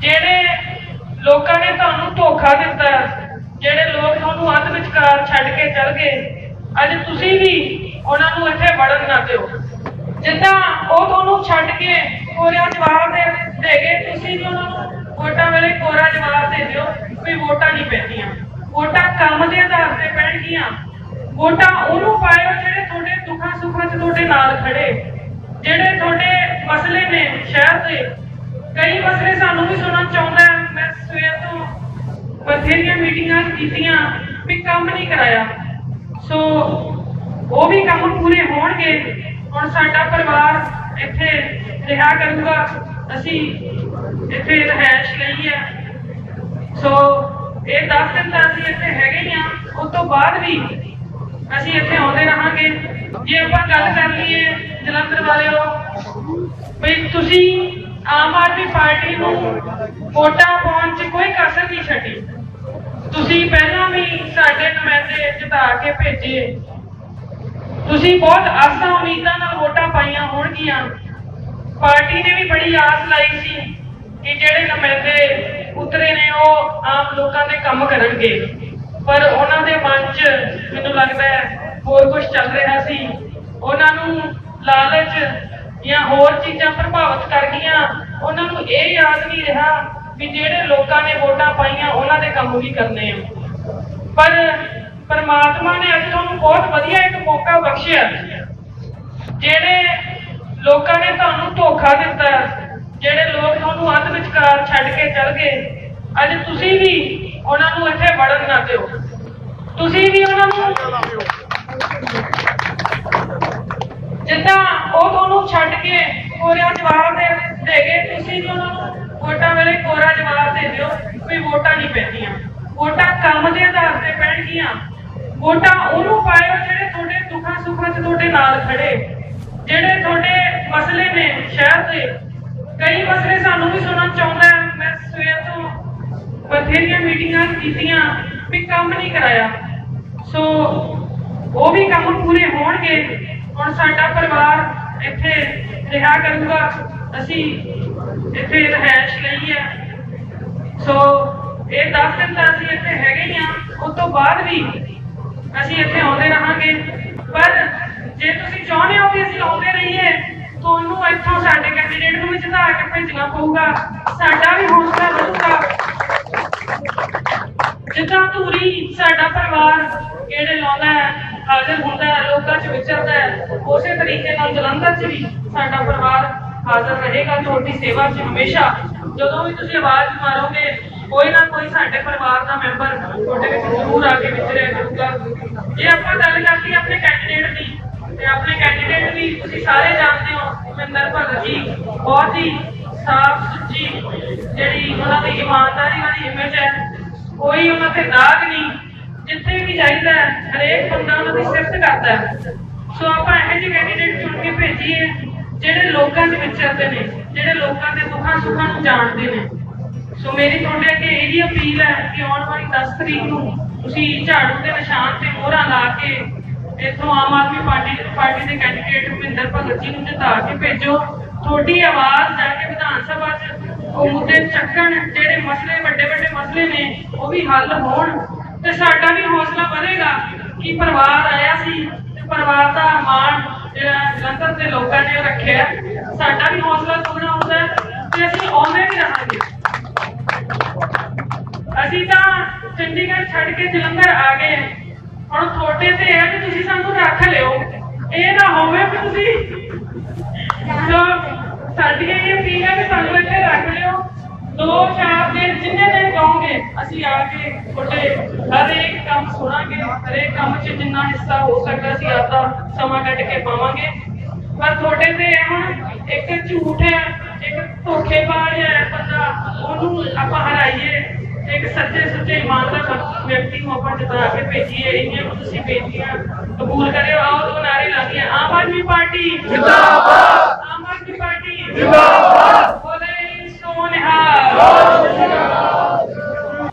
ਜਿਹੜੇ ਲੋਕਾਂ ਨੇ ਤੁਹਾਨੂੰ ਧੋਖਾ ਦਿੱਤਾ, ਜਿਹੜੇ ਲੋਕ ਤੁਹਾਨੂੰ ਅੱਧ ਵਿਚਕਾਰ ਛੱਡ ਕੇ ਚਲ ਗਏ, ਅੱਜ ਤੁਸੀਂ ਵੀ ਉਹਨਾਂ ਨੂੰ ਇੱਥੇ ਵੜਨ ਨਾ ਦਿਓ। ਜਿੱਦਾਂ ਉਹ ਤੁਹਾਨੂੰ ਛੱਡ ਕੇ ਕੋਰਿਆ ਜਵਾਬ ਦੇ ਦੇ ਗਏ, ਤੁਸੀਂ ਵੀ ਉਹਨਾਂ ਨੂੰ ਵੋਟਾਂ ਵੇਲੇ ਕੋਰਾ ਜਵਾਬ ਦੇ ਦਿਓ ਕੋਈ ਵੋਟਾਂ ਨਹੀਂ ਪੈਂਦੀਆਂ। ਵੋਟਾਂ ਕੰਮ ਦੇ ਆਧਾਰ ਤੇ ਪੈਣਗੀਆਂ। ਵੋਟਾਂ ਉਹਨੂੰ ਪਾਇਓ ਜਿਹੜੇ ਤੁਹਾਡੇ ਦੁੱਖਾਂ ਸੁੱਖਾਂ 'ਚ ਤੁਹਾਡੇ ਨਾਲ ਖੜੇ, ਜਿਹੜੇ ਤੁਹਾਡੇ ਬਥੇਰੀਆਂ ਮੀਟਿੰਗਾਂ ਕੀਤੀਆਂ ਵੀ ਕੰਮ ਨਹੀਂ ਕਰਾਇਆ। ਸੋ ਉਹ ਵੀ ਕੰਮ ਪੂਰੇ ਹੋਣਗੇ। ਹੁਣ ਸਾਡਾ ਪਰਿਵਾਰ ਇੱਥੇ ਰਿਹਾ ਕਰੂਗਾ। ਅਸੀਂ ਇੱਥੇ ਰਹਿائش ਲਈ ਆ ਸੋ ਇਹ 10 ਦਿਨ ਤਾਂ ਅਸੀਂ ਇੱਥੇ ਹੈਗੇ ਹੀ ਆ। ਉਸ ਤੋਂ ਬਾਅਦ ਵੀ ਅਸੀਂ ਇੱਥੇ ਆਉਂਦੇ ਰਹਾਂਗੇ। ਜੇ ਆਪਾਂ ਗੱਲ ਕਰ ਲਈਏ ਜਲੰਧਰ ਵਾਲਿਓ, ਵੀ ਤੁਸੀਂ ਆਮ ਆਦਮੀ ਪਾਰਟੀ ਨੂੰ ਵੋਟਾਂ ਪਾਉਣ 'ਚ ਕੋਈ ਕਸਰ ਨਹੀਂ ਛੱਡੀ। ਤੁਸੀਂ ਪਹਿਲਾਂ ਵੀ ਸਾਡੇ ਨੁਮਾਇੰਦੇ ਜਿਤਾ ਕੇ ਭੇਜੇ। ਤੁਸੀਂ ਬਹੁਤ ਆਸਾਂ ਉਮੀਦਾਂ ਨਾਲ ਵੋਟਾਂ ਪਾਈਆਂ ਹੋਣਗੀਆਂ। ਪਾਰਟੀ ਨੇ ਵੀ ਬੜੀ ਆਸ ਲਾਈ ਸੀ ਕਿ ਜਿਹੜੇ ਨੁਮਾਇੰਦੇ ਉਤਰੇ ਨੇ, ਉਹ ਆਮ ਲੋਕਾਂ ਦੇ ਕੰਮ ਕਰਨਗੇ। ਪਰ ਉਹਨਾਂ ਦੇ ਮਨ 'ਚ ਮੈਨੂੰ ਲੱਗਦਾ ਹੈ ਹੋਰ ਕੁਝ ਚੱਲ ਰਿਹਾ ਸੀ। ਉਹਨਾਂ ਨੂੰ ਲਾਲਚ ਜਾਂ ਹੋਰ ਚੀਜ਼ਾਂ ਪ੍ਰਭਾਵਿਤ ਕਰ ਗਈਆਂ। ਉਹਨਾਂ ਨੂੰ ਇਹ ਯਾਦ ਨਹੀਂ ਰਿਹਾ ਵੀ ਜਿਹੜੇ ਲੋਕਾਂ ਨੇ ਵੋਟਾਂ ਪਾਈਆਂ, ਉਹਨਾਂ ਦੇ ਕੰਮ ਵੀ ਕਰਨੇ ਆ। ਪਰ ਪਰਮਾਤਮਾ ਨੇ ਅੱਜ ਤੁਹਾਨੂੰ ਬਹੁਤ ਵਧੀਆ ਇੱਕ ਮੌਕਾ ਬਖਸ਼ਿਆ। ਜਿਹੜੇ ਲੋਕਾਂ ਨੇ ਤੁਹਾਨੂੰ ਧੋਖਾ ਦਿੱਤਾ, ਜਿਹੜੇ ਲੋਕ ਤੁਹਾਨੂੰ ਅੱਧ ਵਿਚਕਾਰ ਛੱਡ ਕੇ ਚਲ ਗਏ, ਅੱਜ ਤੁਸੀਂ ਵੀ ਉਹਨਾਂ ਨੂੰ ਇੱਥੇ ਵੜਨ ਨਾ ਦਿਓ। ਤੁਸੀਂ ਵੀ ਉਹਨਾਂ ਨੂੰ ਜਿੱਦਾਂ ਉਹ ਤੁਹਾਨੂੰ ਛੱਡ ਕੇ ਕੋਰਿਆ ਜਵਾਬ ਦੇ ਦੇ ਗਏ ਤੁਸੀਂ ਵੀ ਉਹਨਾਂ ਨੂੰ ਵੋਟਾਂ ਵੇਲੇ ਕੋਰਾ ਜਵਾਬ ਦੇ ਦਿਓ ਵੀ ਵੋਟਾਂ ਨਹੀਂ ਪੈਂਦੀਆਂ। ਵੋਟਾਂ ਕੰਮ ਦੇ ਆਧਾਰ ਤੇ ਪੈਣਗੀਆਂ। ਵੋਟਾਂ ਉਹਨੂੰ ਪਾਇਓ ਜਿਹੜੇ ਤੁਹਾਡੇ ਦੁੱਖਾਂ ਸੁੱਖਾਂ 'ਚ ਤੁਹਾਡੇ ਨਾਲ ਖੜੇ। ਜਿਹੜੇ ਤੁਹਾਡੇ ਮਸਲੇ ਨੇ ਸ਼ਹਿਰ ਦੇ। ਕਈ ਮਸਲੇ ਸਾਨੂੰ ਵੀ ਸੁਣਨ ਚਾਹੁੰਦਾ ਮੈਂ ਸਵੇਰ ਤੋਂ ਬਥੇਰੀਆਂ ਮੀਟਿੰਗਾਂ ਕੀਤੀਆਂ ਵੀ ਕੰਮ ਨਹੀਂ ਕਰਾਇਆ। ਸੋ ਉਹ ਵੀ ਕੰਮ ਪੂਰੇ ਹੋਣਗੇ। ਹੁਣ ਸਾਡਾ ਪਰਿਵਾਰ ਇੱਥੇ ਰਿਹਾ ਕਰੂਗਾ। ਅਸੀਂ ਇੱਥੇ ਰਹਿائش ਲਈ ਹੈ। ਸੋ ਇਹ 10 ਦਿਨ ਤਾਂ ਅਸੀਂ ਇੱਥੇ ਹੈਗੇ ਹੀ ਆ ਉਸ ਤੋਂ ਬਾਅਦ ਵੀ ਅਸੀਂ ਇੱਥੇ ਆਉਂਦੇ ਰਹਾਂਗੇ। ਪਰ ਜੇ ਤੁਸੀਂ ਚਾਹੁੰਦੇ ਹੋ ਕਿ ਅਸੀਂ ਆਉਂਦੇ ਰਹੀਏ, ਤੁਹਾਨੂੰ ਇੱਥੋਂ ਸਾਡੇ ਕੈਂਡੀਡੇਟ ਨੂੰ ਵੀ ਕੇ ਭੇਜਣਾ ਪਊਗਾ। ਸਾਡਾ ਵੀ ਹੌਸਲਾ ਵਧੂਗਾ। ਜਿੱਦਾਂ ਧੂਰੀ ਸਾਡਾ ਪਰਿਵਾਰ ਕਿਹੜੇ ਲਾਉਂਦਾ ਹੈ, ਹਾਜ਼ਰ ਹੁੰਦਾ ਹੈ, ਲੋਕਾਂ 'ਚ ਵਿਚਰਦਾ ਹੈ, ਉਸੇ ਤਰੀਕੇ ਨਾਲ ਜਲੰਧਰ 'ਚ ਵੀ ਸਾਡਾ ਪਰਿਵਾਰ ਹਾਜ਼ਰ ਰਹੇਗਾ ਤੁਹਾਡੀ ਸੇਵਾ 'ਚ ਹਮੇਸ਼ਾ, ਜਦੋਂ ਵੀ ਤੁਸੀਂ ਆਵਾਜ਼ ਮਾਰੋਗੇ, ਕੋਈ ਨਾ ਕੋਈ ਸਾਡੇ ਪਰਿਵਾਰ ਦਾ ਮੈਂਬਰ ਤੁਹਾਡੇ ਵਿੱਚ ਜ਼ਰੂਰ ਆ ਕੇ ਵਿਚਰਿਆ ਕਰੂਗਾ ਜੇ ਆਪਾਂ ਗੱਲ ਕਰਦੇ ਆਪਣੇ ਕੈਂਡੀਡੇਟ ਦੀ, ਤੇ ਆਪਣੇ ਕੈਂਡੀਡੇਟ ਵੀ ਤੁਸੀਂ ਸਾਰੇ ਜਾਣਦੇ ਹੋ ਮਹਿੰਦਰ ਭਗਤ ਜੀ ਬਹੁਤ ਹੀ ਸਾਫ਼ ਸੁੱਚੀ ਜਿਹੜੀ ਉਹਨਾਂ ਦੀ ਇਮਾਨਦਾਰੀ ਵਾਲੀ ਇਮੇਜ ਹੈ, ਕੋਈ ਉਹਨਾਂ ਤੇ ਦਾਗ ਨਹੀਂ, ਜਿੱਥੇ ਵੀ ਜਾਈਦਾ ਹਰੇਕ ਬੰਦਾ ਉਹਨਾਂ ਦੀ ਸਿਫਤ ਕਰਦਾ ਸੋ ਆਪਾਂ ਇਹੋ ਜਿਹੇ ਕੈਂਡੀਡੇਟ ਚੁਣ ਕੇ ਭੇਜੀਏ ਜਿਹੜੇ ਲੋਕਾਂ 'ਚ ਵਿਚਰਦੇ ਨੇ, ਜਿਹੜੇ ਲੋਕਾਂ ਦੇ ਦੁੱਖਾਂ ਸੁੱਖਾਂ ਨੂੰ ਜਾਣਦੇ ਨੇ। ਸੋ ਮੇਰੀ ਤੁਹਾਡੇ ਅੱਗੇ ਇਹੀ ਅਪੀਲ ਹੈ ਕਿ ਆਉਣ ਵਾਲੀ 10 ਤਰੀਕ ਨੂੰ ਤੁਸੀਂ ਝਾੜੂ ਦੇ ਨਿਸ਼ਾਨ ਤੇ ਮੋਹਰਾਂ ਲਾ ਕੇ ਇੱਥੋਂ ਆਮ ਆਦਮੀ ਪਾਰਟੀ ਪਾਰਟੀ ਦੇ ਕੈਂਡੀਡੇਟ ਮਹਿੰਦਰ ਭਗਤ ਜੀ ਨੂੰ ਜਿਤਾ ਕੇ ਭੇਜੋ। ਤੁਹਾਡੀ ਆਵਾਜ਼ ਜਾ ਕੇ ਵਿਧਾਨ ਸਭਾ 'ਚ ਉਹ ਮੁੱਦੇ ਚੱਕਣ, ਜਿਹੜੇ ਮਸਲੇ, ਵੱਡੇ ਵੱਡੇ ਮਸਲੇ ਨੇ, ਉਹ ਵੀ ਹੱਲ ਹੋਣ। ਤੇ ਸਾਡਾ ਵੀ ਹੌਸਲਾ ਵਧੇਗਾ ਕਿ ਪਰਿਵਾਰ ਆਇਆ ਸੀ ਤੇ ਪਰਿਵਾਰ ਦਾ ਮਾਣ ਜਿਹੜਾ ਜਲੰਧਰ ਦੇ ਲੋਕਾਂ ਨੇ ਰੱਖਿਆ। ਸਾਡਾ ਵੀ ਹੌਸਲਾ ਦੁਗਣਾ ਹੁੰਦਾ ਤੇ ਅਸੀਂ ਆਉਂਦੇ ਵੀ ਰਹਾਂਗੇ। ਅਸੀਂ ਤਾਂ ਚੰਡੀਗੜ੍ਹ ਛੱਡ ਕੇ ਜਲੰਧਰ ਆ ਗਏ ਹੁਣ ਤੁਹਾਡੇ ਤੇ ਹੈ ਕਿ ਤੁਸੀਂ ਸਾਨੂੰ ਰੱਖ ਲਿਓ। ਇਹ ਨਾ ਹੋਵੇ ਕਿ ਤੁਸੀਂ ਸੋ ਸਾਡੀ ਇਹ ਅਪੀਲ ਹੈ ਕਿ ਸਾਨੂੰ ਇੱਥੇ ਰੱਖ ਲਿਓ। ਦੋ ਚਾਰ ਦਿਨ ਜਿੰਨੇ ਦਿਨ ਕਹੋਗੇ, ਅਸੀਂ ਆ ਕੇ ਤੁਹਾਡੇ ਹਰੇਕ ਕੰਮ ਸੁਣਾਂਗੇ। ਹਰੇਕ ਕੰਮ 'ਚ ਜਿੰਨਾ ਹਿੱਸਾ ਹੋ ਸਕਦਾ, ਅਸੀਂ ਆਪਦਾ ਸਮਾਂ ਕੱਢ ਕੇ ਪਾਵਾਂਗੇ। ਪਰ ਤੁਹਾਡੇ ਤੇ ਹੁਣ ਇੱਕ ਝੂਠ ਹੈ, ਇੱਕ ਧੋਖੇਬਾਜ਼ ਹੈ ਬੰਦਾ। ਉਹਨੂੰ ਆਪਾਂ ਹਰਾਈਏ ਇੱਕ ਸੱਚੇ ਸੁੱਚੇ ਇਮਾਨਦਾਰ ਵਿਅਕਤੀ ਨੂੰ ਆਪਾਂ ਜਿਤਾ ਕੇ ਭੇਜੀਏ, ਇੰਨੀਆਂ ਕੁ ਤੁਸੀਂ ਬੇਨਤੀਆਂ ਕਬੂਲ ਕਰਿਓ, ਆਓ ਦੋ ਨਾਰੇ ਲਾਈਏ ਆਮ ਆਦਮੀ ਪਾਰਟੀ ਜਿੰਦਾਬਾਦ।